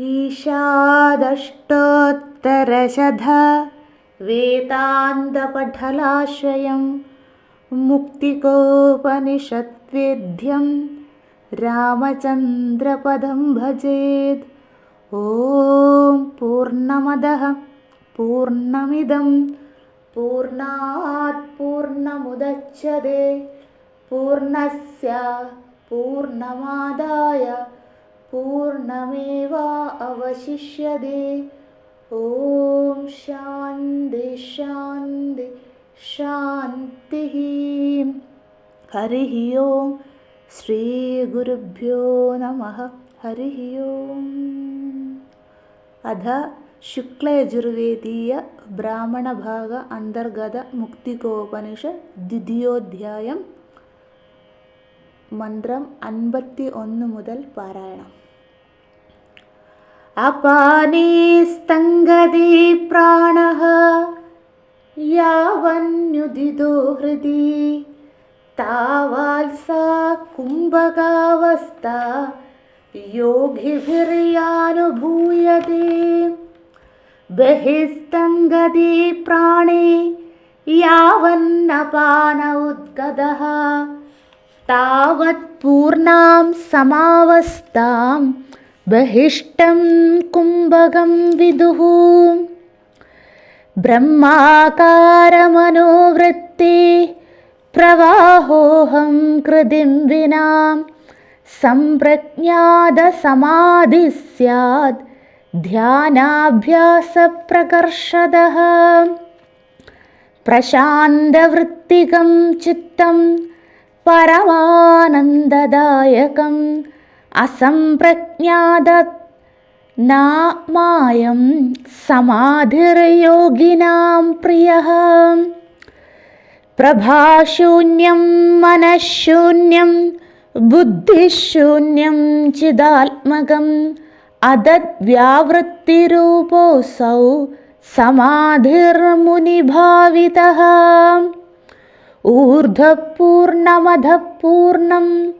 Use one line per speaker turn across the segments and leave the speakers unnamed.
ईशादष्टोत्तरशधा वेदान्तपठलाश्रयं मुक्तिकोपनिषद्वेद्यं रामचन्द्रपदं भजेत् ॐ पूर्णमदः पूर्णमिदं पूर्णात् पूर्णमुदच्छते पूर्णस्य पूर्णमादाय पूर्णमेवा अवशिष्यदे ॐ शान्ति शान्ति शान्तिः। हरिः ओं श्रीगुरुभ्यो नमः। हरिः ओं अध शुक्लयजुर्वेदीयब्राह्मणभाग अन्तर्गतमुक्तिकोपनिषद्वितीयोऽध्यायं मन्त्रम् अन्बति ओन् मुदल् पारायणम् अपाने स्तङ्गदे प्राणः यावन्युदितो हृदि तावाल्सा कुम्भकावस्था योगिभिर्यानुभूयते। बहिस्तङ्गदे प्राणे यावन्नपान उद्गदः तावत्पूर्णां समावस्थाम् बहिष्टं कुम्भकं विदुः। ब्रह्माकारमनोवृत्ते प्रवाहोऽहं कृतिं विना। सम्प्रज्ञातसमाधिः स्यात् ध्यानाभ्यासप्रकर्षदः। प्रशान्तवृत्तिकं चित्तं परमानन्ददायकम् असम्प्रज्ञात नामायं समाधिर्योगिनां प्रियः। प्रभाशून्यं मनःशून्यं बुद्धिशून्यं चिदात्मकम् अदद्व्यावृत्तिरूपोऽसौ समाधिर्मुनिभावितः। ऊर्ध्वपूर्णमधपूर्णं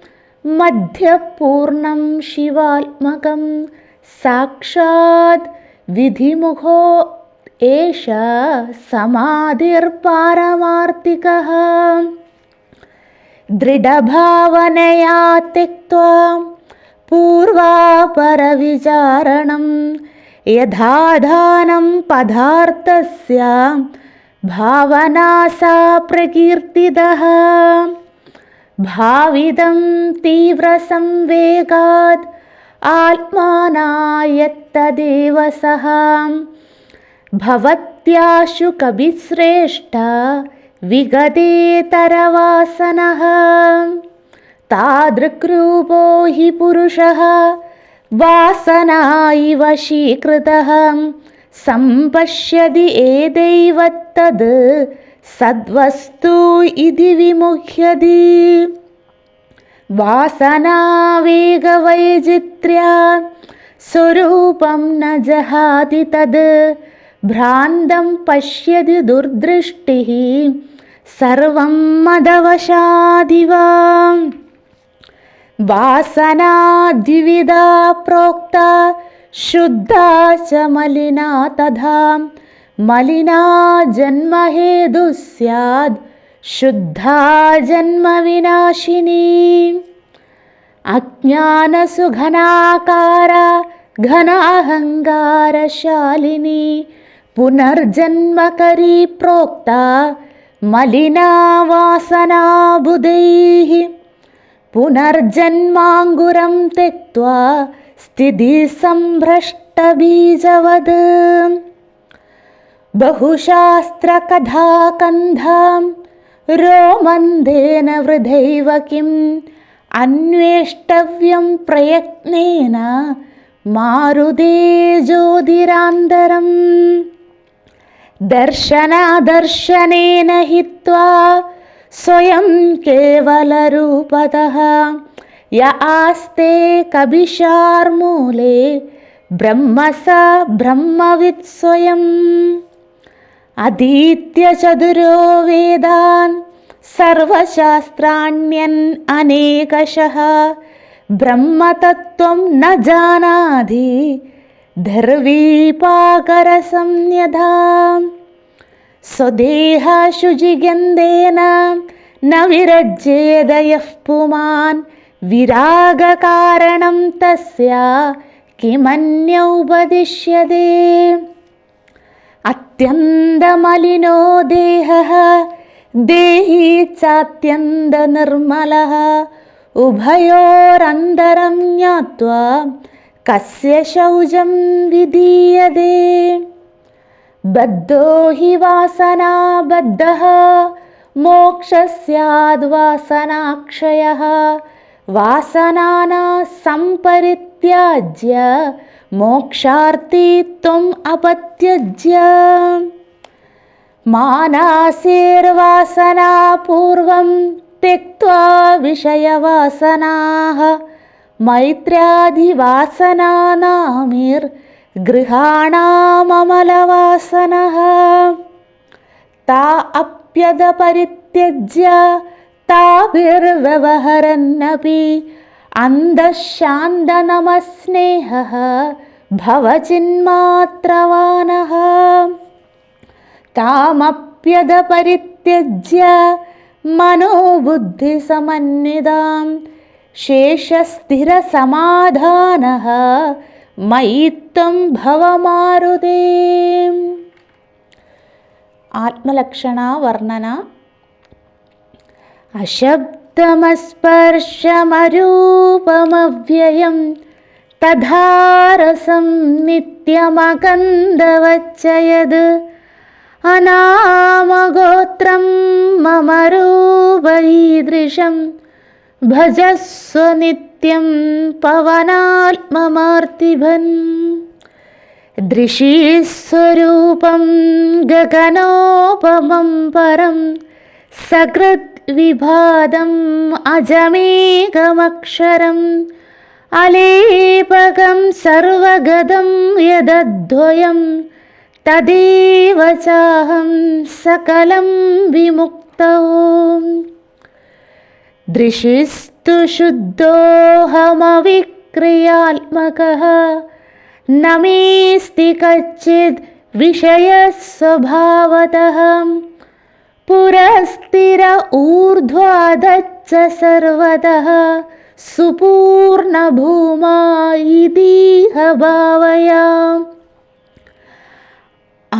मध्यपूर्णं शिवात्मकं साक्षात् विधिमुखो एष समाधिर्पारमार्थिकः। दृढभावनया त्यक्त्वा पूर्वापरविचारणं यथाधानं पदार्थस्य भावना सा प्रकीर्तितः भावितं तीव्रसंवेगात् आत्मानायत्तदेव सः भवत्याशु कविश्रेष्ठ विगतेतरवासनः तादृक्रूपो हि पुरुषः वासना इव शीकृतः। सम्पश्यति एदैव तद् सद्वस्तु इति विमुह्यति वासनावेगवैचित्र्या स्वरूपं न जहाति तद्। भ्रान्तं पश्यति दुर्दृष्टिः सर्वं मदवशादिव। वासना द्विविधा प्रोक्ता शुद्धा च मलिना तथा मलिना जन्महेतुः स्याद् शुद्धा जन्मविनाशिनी। अज्ञानसुघनाकारा घनाहङ्कारशालिनी पुनर्जन्मकरी प्रोक्ता मलिना वासना बुधैः। पुनर्जन्माङ्गुरं त्यक्त्वा स्थितिसम्भ्रष्टबीजवद् बहुशास्त्रकथाकन्धां रोमन्धेन वृधैव किम्? अन्वेष्टव्यं प्रयत्नेन मारुदे ज्योतिरान्तरम्। दर्शनादर्शनेन हित्वा स्वयं केवलरूपतः। य आस्ते कविशार्मूले ब्रह्म स ब्रह्मवित् स्वयम् अधीत्य चतुरो वेदान् सर्वशास्त्राण्यन् अनेकशः। ब्रह्मतत्त्वं न जानाति धर्वीपाकरसंयधा स्वदेहाशुजिगन्धेन न विरज्येदयः पुमान्। विरागकारणं तस्य किमन्यौपदिश्यते अत्यन्तमलिनो देहः देही चात्यन्तनिर्मलः उभयोरन्तरं ज्ञात्वा कस्य शौचं विधीयते? बद्धो हि वासनाबद्धः मोक्षस्याद्वासनाक्षयः वासनाना सम्परित्याज्य मोक्षार्थी त्वम् अपत्यज्य। मानासेर्वासना पूर्वं त्यक्त्वा विषयवासनाः मैत्र्यादिवासनानामिर्गृहाणाममलवासनः ता अप्यदपरित्यज्य ताभिर्व्यवहरन्नपि अन्धशान्तनमस्नेहः भवचिन्मात्रवानः। तामप्यदपरित्यज्य मनोबुद्धिसमन्वितां शेषस्थिरसमाधानः मयि त्वं भवमारुते। आत्मलक्षणावर्णन अशब्दमस्पर्शमरूपमव्ययं तधारसं नित्यमकन्दवच्च यद् अनामगोत्रं मम रूपईदृशं भजस्व नित्यं पवनात्ममार्तिभन् दृशीस्वरूपं गगनोपमं परं सकृद्विभादम् अजमेकमक्षरम् अलेपकं सर्वगदं यदद्वयं तदेव चाहं सकलं विमुक्तौ। दृशिस्तु शुद्धोऽहमविक्रियात्मकः न मेऽस्ति कच्चिद् विषयस्वभावतः पुरस्थिर ऊर्ध्वाधच्च सर्वतः सुपूर्णभूमा इतीह भावया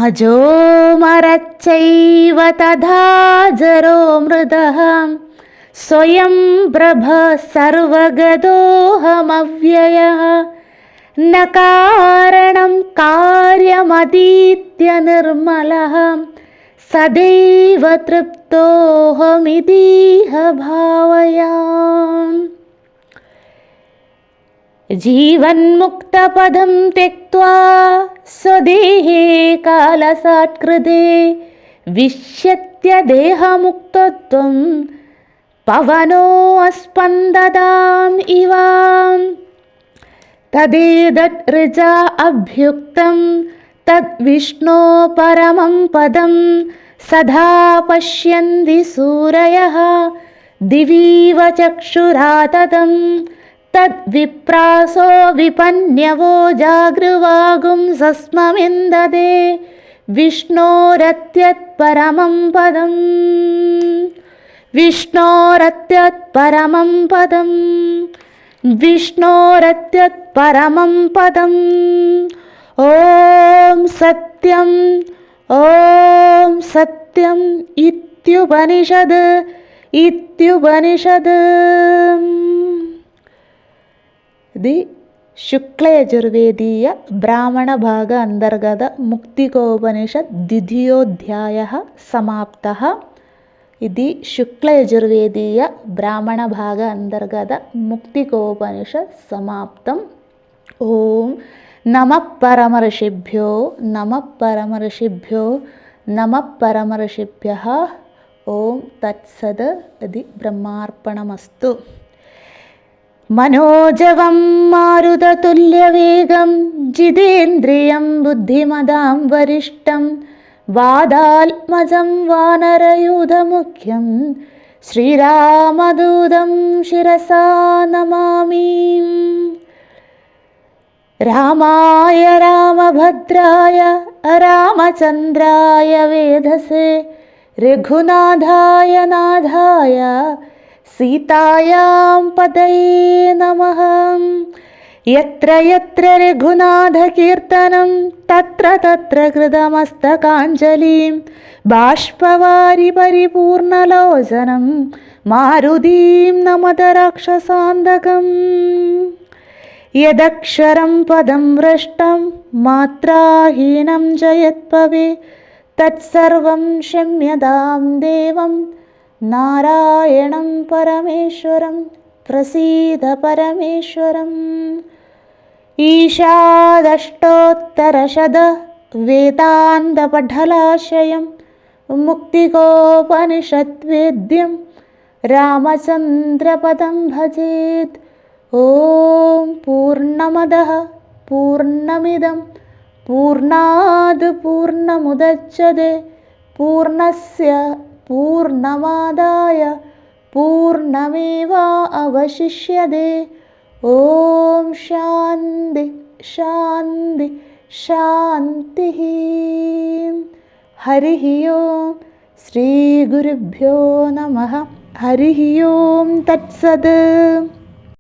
अजोमरच्चैव तथा जरो मृदः। स्वयं प्रभ सर्वगतोऽहमव्ययः न कारणं कार्यमतीत्यनिर्मलः सदैव तृप्तोऽहमितीह भावया जीवन्मुक्तपदं त्यक्त्वा स्वदेहे कालसात्कृते विश्यत्य देहमुक्तत्वं तदेतत् ऋजा अभ्युक्तं तद्विष्णो परमं पदं सदा पश्यन्ति सूरयः। दिवीव चक्षुराततं तद्विप्रासो विपन्यवो जागृवागुं सस्ममिन्ददे विष्णोरत्यत्परमं पदम्। विष्णोरत्यत्परमं पदम्। विष्णोरत्यत्परमं पदम् ॐ सत्यम् ॐ सत्यम् इत्युपनिषद् इत्युपनिषद् ఇది శుక్లయజుర్వేదీయ బ్రాహ్మణభాగ అంతర్గత ముక్తికోపనిషత్ ద్వితీయోధ్యాయ సమాప్త ఇది శుక్లయజుర్వేదీయ బ్రాహ్మణభాగ అంతర్గత ముక్తికోపనిషత్ సమాప్తం ఓం नमः परमऋषिभ्यो नमः परमऋषिभ्यो नमः परमऋषिभ्यः ॐ तत्सद् इति ब्रह्मार्पणमस्तु मनोजवं मारुततुल्यवेगं जितेन्द्रियं बुद्धिमदां वरिष्ठं वादात्मजं वानरयुधमुख्यं श्रीरामदूतं शिरसा नमामि। रामाय रामभद्राय रामचन्द्राय वेधसे रघुनाथाय नाथाय सीतायां पदये नमः। यत्र यत्र रघुनाथकीर्तनं तत्र तत्र कृतमस्तकाञ्जलिं बाष्पवारि परिपूर्णलोचनं मारुतीं नमत राक्षसान्धकम् यदक्षरं पदं भ्रष्टं मात्राहीनं च यत्पवे तत्सर्वं क्षम्यतां देवं नारायणं परमेश्वरं प्रसीद परमेश्वरम्। ईशादष्टोत्तरशतवेदान्तपठलाशयं मुक्तिकोपनिषद्वेद्यं रामचन्द्रपदं भजेत् ॐ पूर्णमदः पूर्णमिदं पूर्णाद् पूर्णमुदच्छते पूर्णस्य पूर्णमादाय पूर्णमेवा अवशिष्यते ॐ शान्ति शान्ति शान्तिः हरिः ॐ श्रीगुरुभ्यो नमः हरिः ॐ तत्सत्